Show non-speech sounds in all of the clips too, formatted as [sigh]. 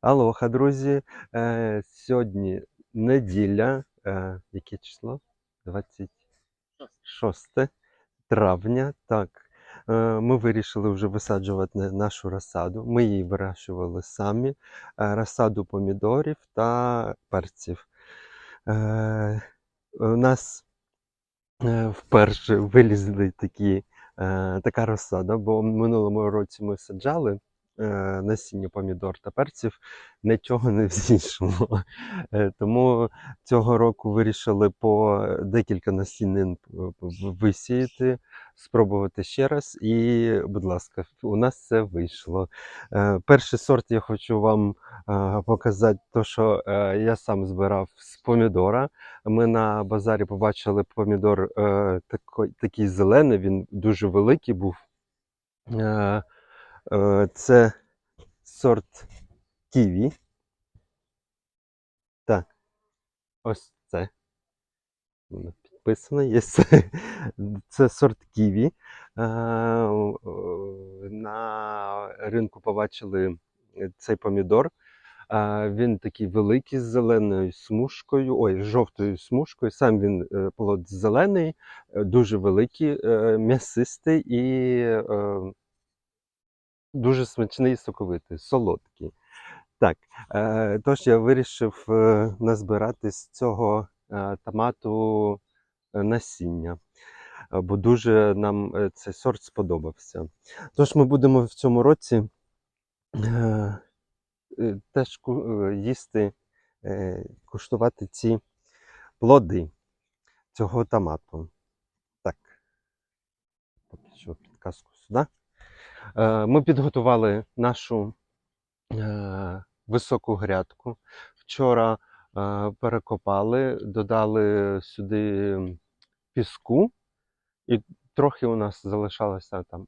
Алоха, друзі. Е, сьогодні неділя. Е, яке число? 26 травня. Так. Е, ми вирішили вже висаджувати нашу розсаду. Ми її вирощували самі. Е, розсаду помідорів та перців. Е, у нас е, вперше вилізли такі, е, така розсада, бо в минулому році ми саджали насіння помідор та перців, нічого не взійшло. [laughs] Е, Тому цього року вирішили по декілька насінин п- висіяти, спробувати ще раз. І, будь ласка, у нас це вийшло. Е, Перший сорт я хочу вам е, показати, то, що е, я сам збирав з помідора. Ми на базарі побачили помідор е, такий зелений, він дуже великий був. Е, е, це сорт ківі. Так, ось це. Воно підписано є. Це, сорт ківі. Е, е, на ринку побачили цей помідор. Він такий великий з зеленою смужкою, ой, з жовтою смужкою. Сам він е, плод зелений, е, дуже великий, е, м'ясистий і е, дуже смачний і соковитий, солодкий. Так, е, тож я вирішив е, назбирати з цього е, томату е, насіння, бо дуже нам цей сорт сподобався. Тож ми будемо в цьому році. Е, теж їсти, е, куштувати ці плоди цього томату. Так, поки що підказку сюди. Е, Ми підготували нашу е, високу грядку. Вчора е, перекопали, додали сюди піску, і трохи у нас залишалося там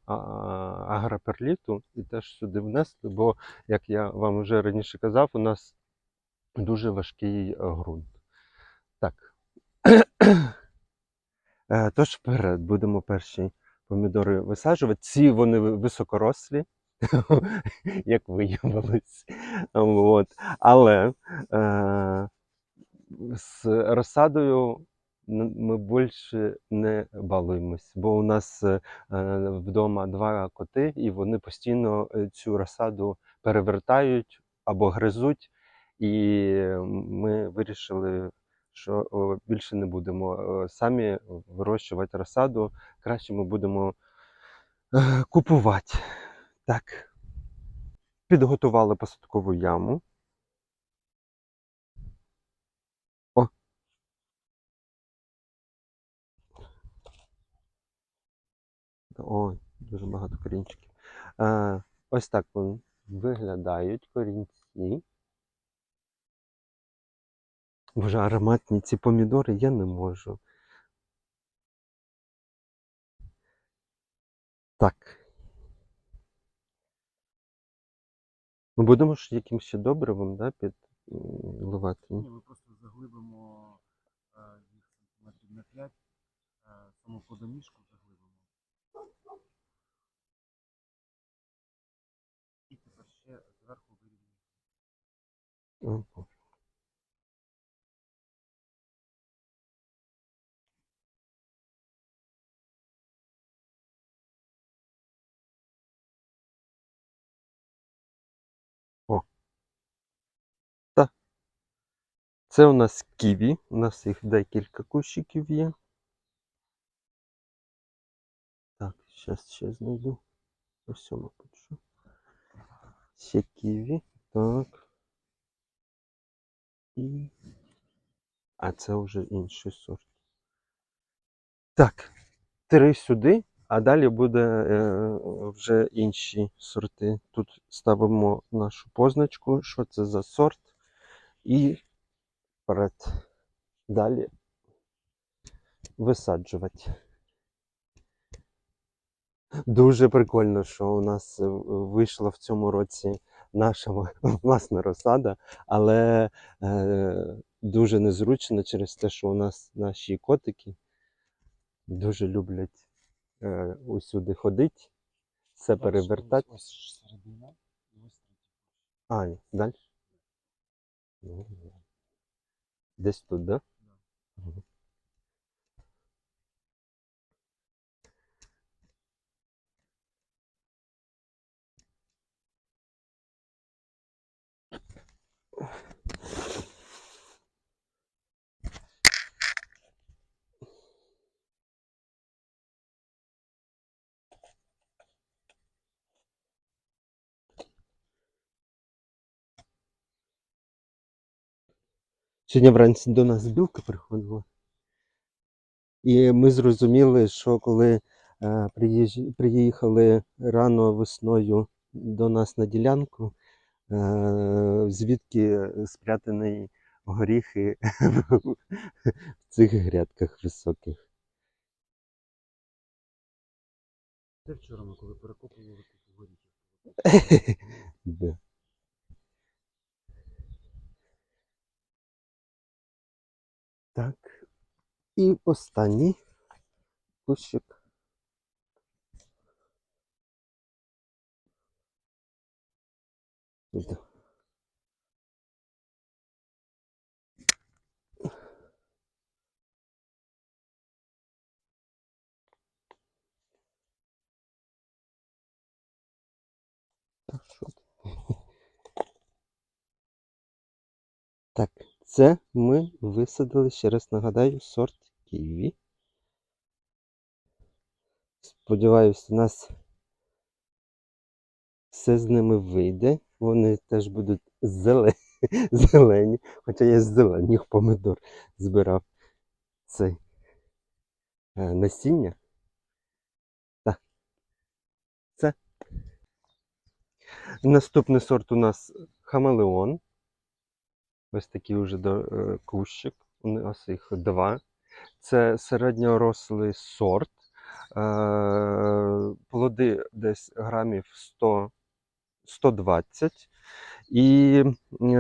агроперліту, і теж сюди внесли, бо, як я вам вже раніше казав, у нас дуже важкий ґрунт. Так. [clears throat] Тож вперед будемо перші помідори висаджувати. Ці вони високорослі, [laughs] як виявилось. От. Але е, з розсадою ми більше не балуємось, бо у нас е, вдома два коти, і вони постійно е, цю розсаду перевертають або гризуть. І ми вирішили, що більше не будемо е, самі вирощувати розсаду. Краще ми будемо е, купувати. Так. Підготували посадкову яму. О. Ой, дуже багато корінчиків. Е, ось так виглядають корінці. Боже, ароматні ці помідори я не можу. Так. Ми будемо ж якимось ще добривом, да, підливати? Ні, ми просто заглибимо е, їх сантиметрів на 5, е, саму подомішку заглибимо. І тепер ще зверху вирівняємо. Це у нас ківі, у нас їх декілька кущиків є. Так, зараз ще знайду. Ось пишу. Ще ківі. Так. І. А це вже інший сорт. Так, три сюди, а далі буде е, вже інші сорти. Тут ставимо нашу позначку, що це за сорт. І вперед. Далі висаджувати. Дуже прикольно, що у нас е, вийшла в цьому році наша [laughs] власна розсада, але е, дуже незручно через те, що у нас наші котики дуже люблять е, усюди ходити, все перевертати. Ось, середина ось. А, ні, далі. Десь тут, да? Да. Мгм. Сьогодні вранці до нас білка приходила. І ми зрозуміли, що коли е, приїхали рано весною до нас на ділянку, е, звідки спрятані горіхи [laughs] в цих грядках високих. Це вчора ми коли перекопували купу [laughs] горіхів. Да. Так. І останній кущик. [laughs] Так, це ми висадили, ще раз нагадаю, сорт ківі. Сподіваюсь, у нас все з ними вийде. Вони теж будуть зелені, [laughs] зелені. Хоча я з зелених помидор збирав цей е, насіння. Так. Це. Наступний сорт у нас хамелеон. Ось такий вже е, кущик. У нас їх два. Це середньорослий сорт. Е, плоди десь грамів 100, 120 і е,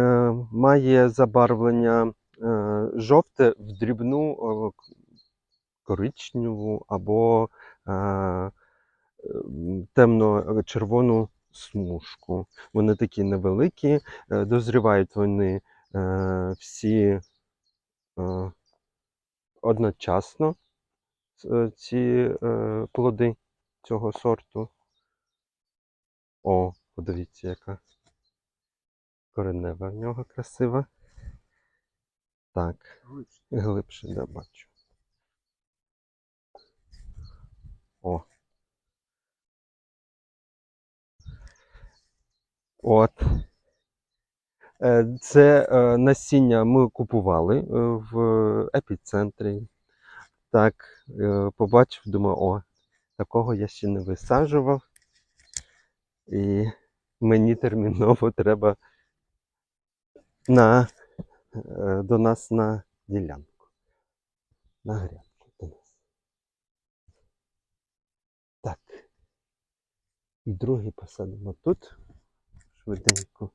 має забарвлення е, жовте в дрібну коричневу або темно-червону смужку. Вони такі невеликі, дозрівають вони всі одночасно е, ці е, плоди цього сорту. О, подивіться, яка коренева в нього красива. Так, Глибше. глибше да, бачу. О. От. Е, Це е, насіння ми купували е, в епіцентрі. Так, побачив, думаю, о, такого я ще не висаджував. І мені терміново [laughs] треба на, до нас на ділянку. На грядку до нас. Так. І другий посадимо тут. Швиденько.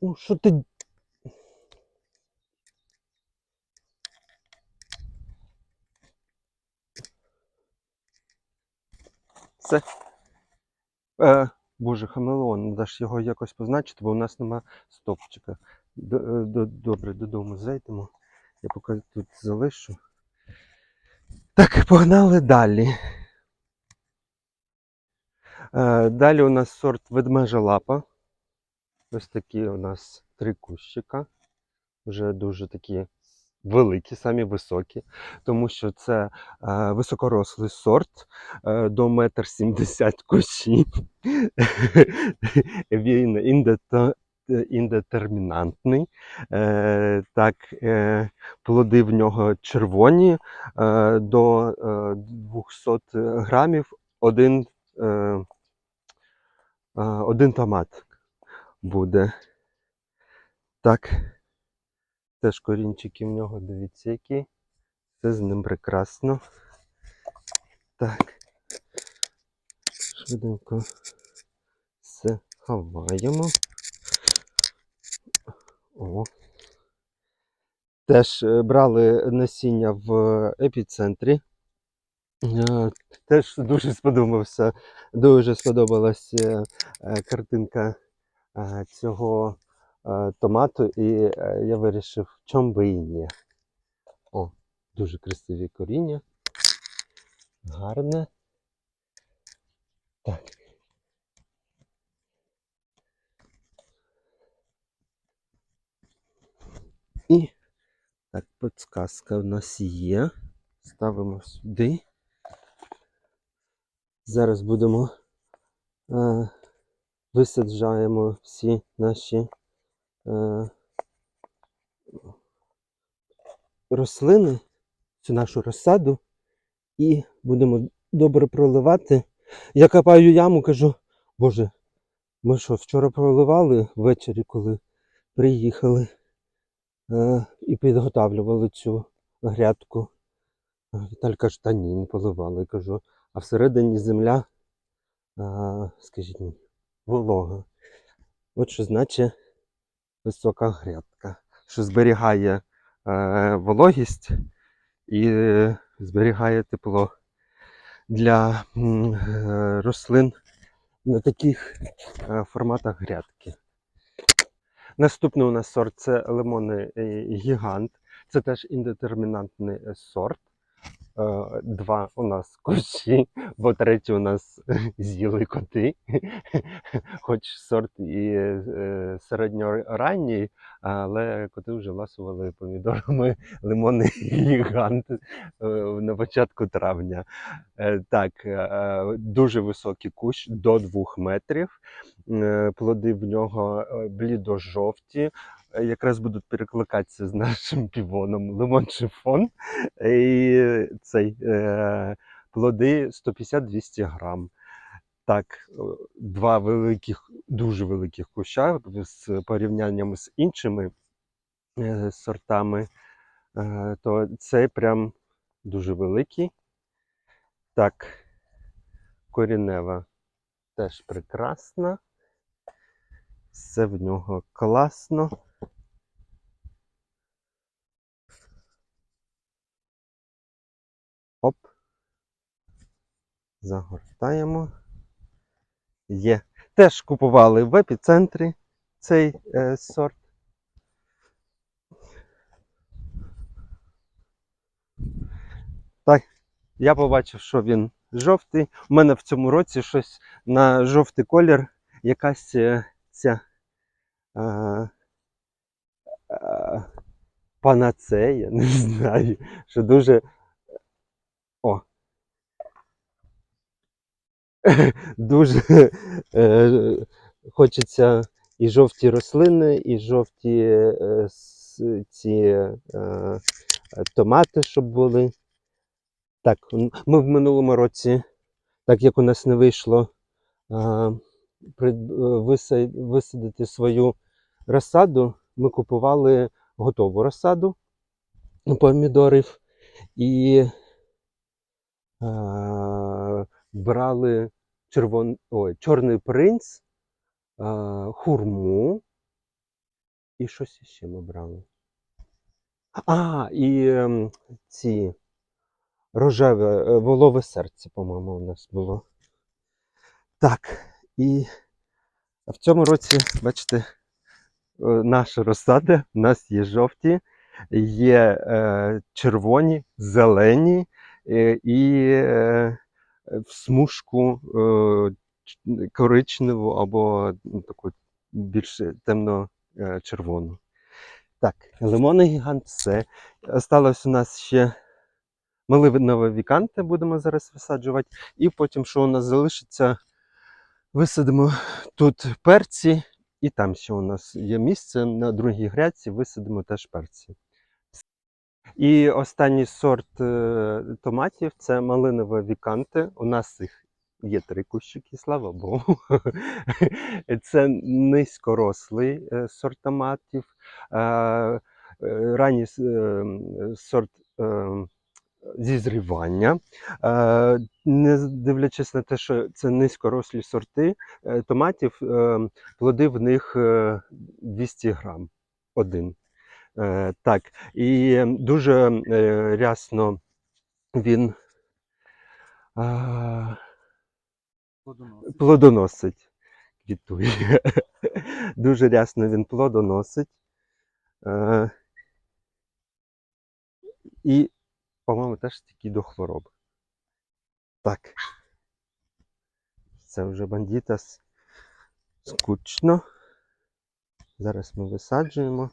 Ну, що ти. Все. Е, боже, хамелеон, треба ж його якось позначити, бо у нас нема стопчика. Е, Добре, додому зайдемо. Я поки тут залишу. Так, погнали далі. Е, далі у нас сорт ведмежа лапа. Ось такі у нас три кущика. Вже дуже такі великі, самі високі, тому що це е, високорослий сорт е, до метр сімдесят кущів. [laughs] Він індето- індетермінантний. Е, так, е, плоди в нього червоні е, до е, 200 грамів один, е, е, один томат буде. Так. Теж корінчики в нього, дивіться, які. Все з ним прекрасно. Так. швиденько все хаваємо. О. Теж е, брали насіння в епіцентрі. Е, Теж дуже сподобався, дуже сподобалася е, картинка е, цього е, томату, і е, я вирішив, чом би і ні. О, дуже красиві коріння. Гарне. Так. І так, підсказка в нас є. Ставимо сюди. Зараз будемо е, висаджаємо всі наші е, рослини, цю нашу розсаду, і будемо добре проливати. Я копаю яму, кажу, Боже, ми що, вчора проливали ввечері, коли приїхали е, і підготавлювали цю грядку. Віталь каже, та ні, не поливали. Кажу, а всередині земля, а, скажіть мені, волога. От що значить висока грядка, що зберігає е, вологість і зберігає тепло для е, рослин на таких е, форматах грядки. Наступний у нас сорт це лимони е, гігант. Це теж індетермінантний сорт. Е, Два у нас кущі, [laughs] бо третій у нас [laughs] з'їли коти. [laughs] Хоч сорт і е, середньоранній, але коти вже ласували помідорами лимони гігант е, на початку травня. Так, дуже високий кущ до 2 метрів. Плоди в нього блідо-жовті. Е, Якраз будуть перекликатися з нашим півоном лимон шифон. І цей е, плоди 150-200 грам. Так, два великих, дуже великих куща з порівнянням з іншими е, сортами, то цей прям дуже великий. Так, корінева теж прекрасна. Все в нього класно. Оп. Загортаємо. Є. Теж купували в епіцентрі цей е, сорт. Так, я побачив, що він жовтий. У мене в цьому році щось на жовтий колір якась е, ця е, е, панацея, [laughs] не знаю, що дуже. О. Дуже е, хочеться і жовті рослини, і жовті е, ці е, томати, щоб були. Так, ми в минулому році, так як у нас не вийшло висадити свою розсаду, ми купували готову розсаду помідорів і брали червон... Ой, чорний принц, хурму і щось ще ми брали. А, і ем, ці рожеве е, волове серце, по-моєму, у нас було. Так, і в цьому році, бачите, е, наша розсада, у нас є жовті, є е, червоні, зелені і в смужку е, коричневу або ну, таку більш темно-червону. Так, лимонний гігант все. Осталось у нас ще малинове віканте будемо зараз висаджувати. І потім, що у нас залишиться, висадимо тут перці, і там ще у нас є місце на другій грядці, висадимо теж перці. І останній сорт е, томатів це малинове віканте. У нас їх є три кущики, слава Богу. [laughs] Це низькорослий е, сорт томатів. Е, Ранній сорт зізрівання. Не дивлячись на те, що це низькорослі сорти томатів, плоди в них е, 200 грам один. Е, Так, і дуже рясно він Плодоносить. плодоносить. Квітує. Дуже рясно він плодоносить. І, по-моєму, теж стійкий до хвороб. Так. Це вже бандітас скучно. Зараз ми висаджуємо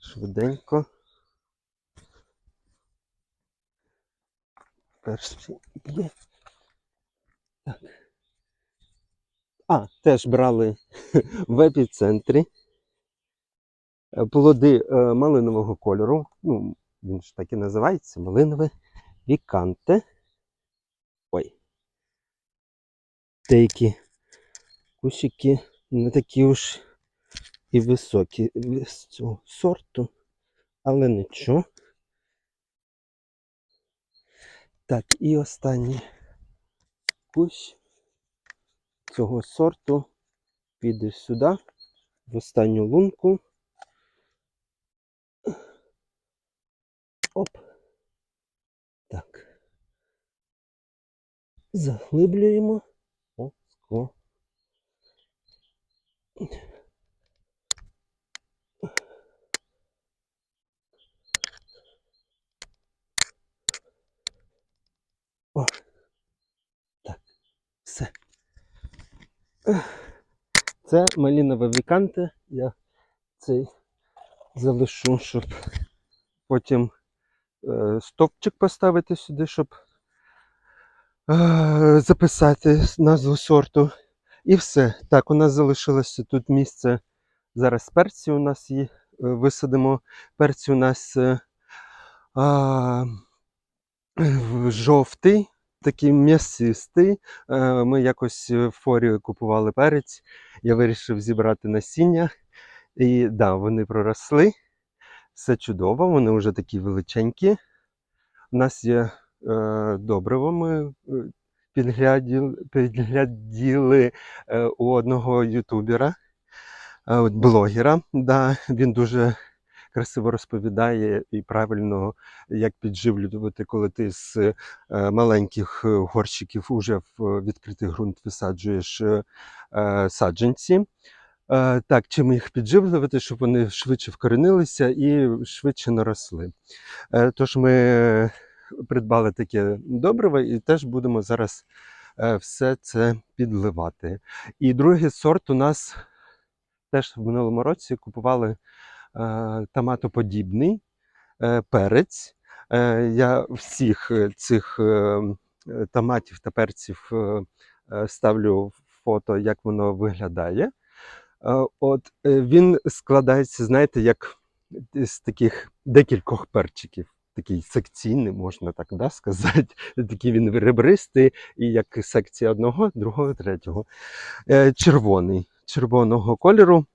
швиденько. Перший є. Так. А, теж брали [laughs] в епіцентрі. Е, Плоди е, малинового кольору. Ну, він ж так і називається малинове віканте. Ой. Деякі кущики не такі уж і високі з цього сорту, але нічого. Так, і останній кущ цього сорту піде сюди, в останню лунку. Оп. Так. Заглиблюємо. О, скло. О. Так. Все. Це малінове віканте. Я цей залишу, щоб потім е, стовпчик поставити сюди, щоб е, записати назву сорту. І все. Так, у нас залишилося тут місце. Зараз перці у нас є. е, Висадимо. Перці у нас а, жовтий, такий м'ясистий. Е, Ми якось в форі купували перець. Я вирішив зібрати насіння. І да, вони проросли. Все чудово, вони вже такі величенькі. У нас є е, добриво. Ми е, підгляділи, підгляділи у одного ютубера, блогера. Да, він дуже красиво розповідає і правильно, як підживлювати, коли ти з е, маленьких е, горщиків уже в відкритий ґрунт висаджуєш е, е, саджанці. Е, Так, чим їх підживлювати, щоб вони швидше вкоренилися і швидше наросли. Е, Тож ми придбали таке добриво і теж будемо зараз е, все це підливати. І другий сорт у нас теж в минулому році купували е, томатоподібний е, перець. Е, Я всіх е, цих е, е, томатів та перців е, е, ставлю фото, як воно виглядає. Е, От е, він складається, знаєте, як з таких декількох перчиків. Такий секційний, можна так да, сказати. [laughs] Такий він ребристий, і як секція одного, другого, третього. Е, Червоний, червоного кольору,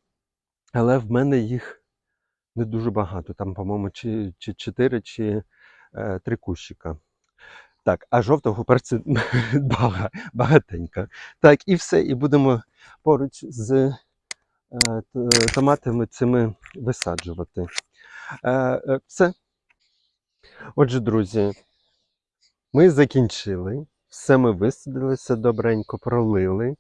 але в мене їх не дуже багато. Там, по-моєму, чи, чи 4, чи е, 3 кущика. Так, а жовтого перцю [laughs] бага, багатенько. Так, і все. І будемо поруч з е, томатами цими висаджувати. Е, е, Все. Отже, друзі, ми закінчили. Все ми висадили, все добренько пролили.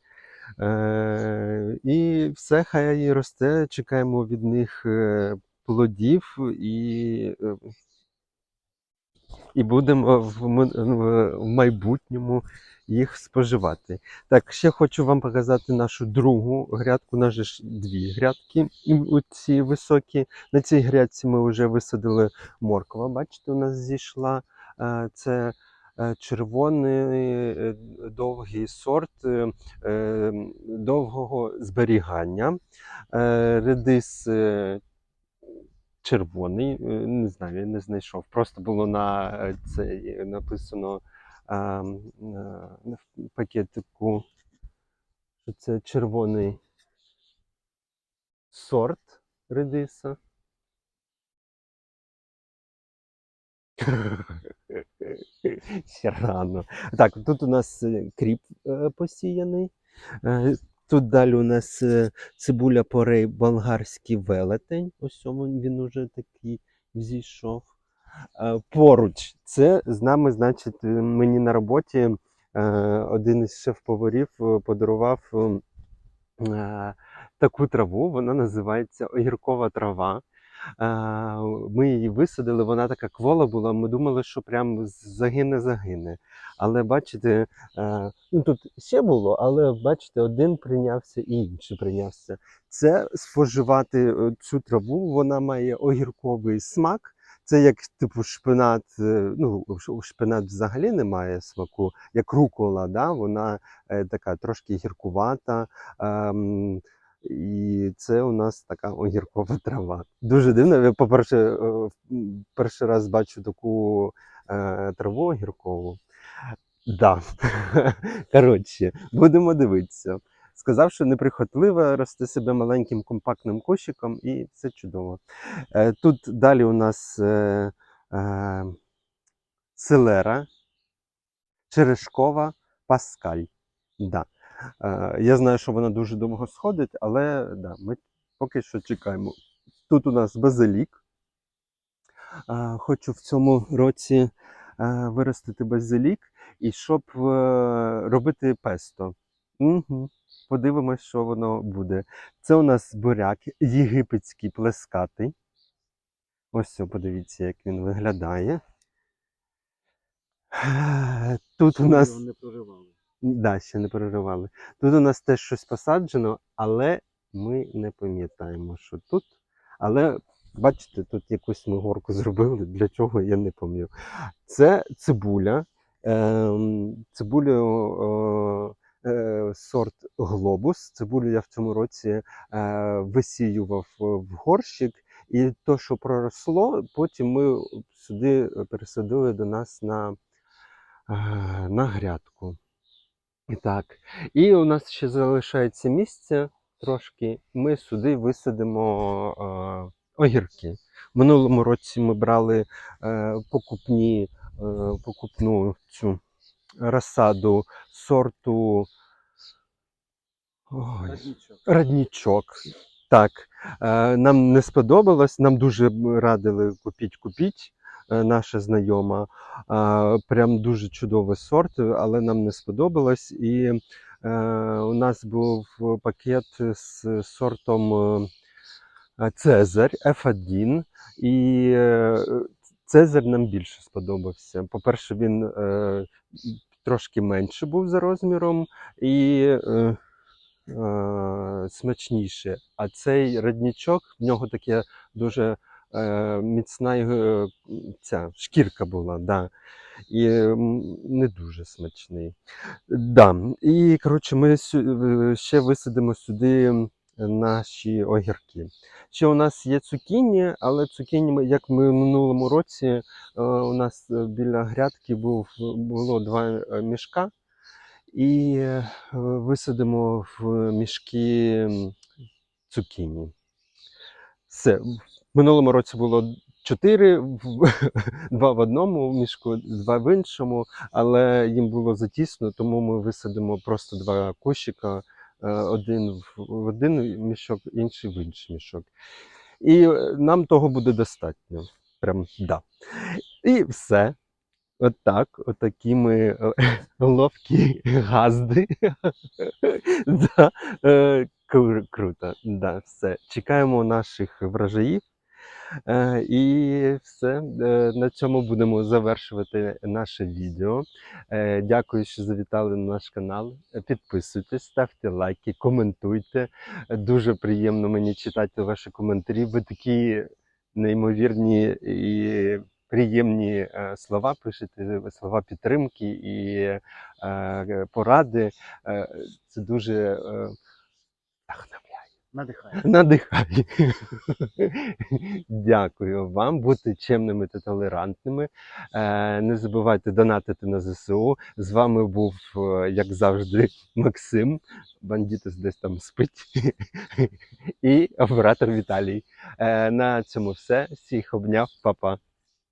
Е, і все хай росте. Чекаємо від них е, плодів і, е, і будемо в, в- в майбутньому їх споживати. Так, ще хочу вам показати нашу другу грядку. Же ж дві грядки ці високі. На цій грядці ми вже висадили морква. Бачите, у нас зійшла. Е, Це е, червоний е, довгий сорт е, е, довгого зберігання. Е, Редис е, червоний, е, не знаю, я не знайшов. Просто було на е, цей написано е, на на пакетику, що це червоний сорт редиса. [laughs] Ще рано. Так, тут у нас е, кріп е, посіяний. Тут далі у нас е, цибуля порей болгарський велетень. Ось він уже такий взійшов. Е, Поруч, це з нами, значить, е, мені на роботі один із шеф-поварів подарував таку траву, вона називається огіркова трава. Ми її висадили, вона така квола була. Ми думали, що прям загине-загине. Але бачите, ну тут ще було, але бачите, один прийнявся і інший прийнявся. Це споживати е, цю траву, вона має огірковий смак. Це як типу шпинат. е, Ну, шпинат взагалі не має смаку, як рукола, да? вона е, така трошки гіркувата. Ем, і це у нас така огіркова трава. Дуже дивно. Я, по-перше, е, перший раз бачу таку е, траву огіркову. Да. [laughs] Коротше, будемо дивитися. Сказав, що неприхотливо рости себе маленьким компактним кущиком, і все чудово. Е, Тут далі у нас селера, черешкова, паскаль. Да. Е, я знаю, що вона дуже довго сходить, але да, ми поки що чекаємо. Тут у нас базилік. Е, хочу в цьому році е, виростити базилік і щоб робити песто. Угу. Подивимось, що воно буде. Це у нас буряк єгипетський плескатий. Ось все, подивіться, як він виглядає. Тут у нас. Не проривали. Да, ще не переривали. Тут у нас теж щось посаджено, але ми не пам'ятаємо, що тут. Але бачите, тут якусь ми горку зробили. Для чого я не пам'ятаю. Це цибуля. Ем, цибулю е, сорт глобус. Цибулю я в цьому році е, висіював в горщик. І то, що проросло, потім ми сюди пересадили до нас на, е, на грядку. І Так. І у нас ще залишається місце трошки. Ми сюди висадимо е, огірки. Минулому році ми брали е, покупні, е, покупну цю розсаду сорту ой, Раднічок. Раднічок. Так, е, нам не сподобалось, нам дуже радили купіть, купіть. е, Наша знайома. Е, Прям дуже чудовий сорт, але нам не сподобалось. І е, у нас був пакет з сортом е, Цезарь F1. І е, Цезарь нам більше сподобався. По-перше, він е, трошки менше був за розміром. І е, е, смачніше. А цей роднічок, в нього таке дуже е, міцна е, ця шкірка була, да. і не дуже смачний. Да. І коротше, ми е, ще висадимо сюди наші огірки. Ще у нас є цукіні, але цукіні, як ми в минулому році, у нас біля грядки був, було два мішка і висадимо в мішки цукіні. Все. Минулому році було чотири, [laughs] два в одному мішку, два в іншому, але їм було затісно, тому ми висадимо просто два кущика, е, один в один мішок, інший в інший мішок. І е, нам того буде достатньо. Прям да. І все. Отак, отакі ми е, [laughs] ловкі газди. [laughs] да, кру- круто. Да, все. Чекаємо наших врожаїв. Е, і все. Е, на цьому будемо завершувати наше відео. Е, дякую, що завітали на наш канал. Підписуйтесь, ставте лайки, коментуйте. Дуже приємно мені читати ваші коментарі. Ви такі неймовірні і приємні слова пишете, слова підтримки і поради. Це дуже вдохновляє. Надихає. Надихає. Дякую вам. Будьте чемними та толерантними. Е, Не забувайте донатити на ЗСУ. З вами був, е, як завжди, Максим. Бандітес десь там спить. І оператор Віталій. Е, На цьому все. Всіх обняв, Па-па.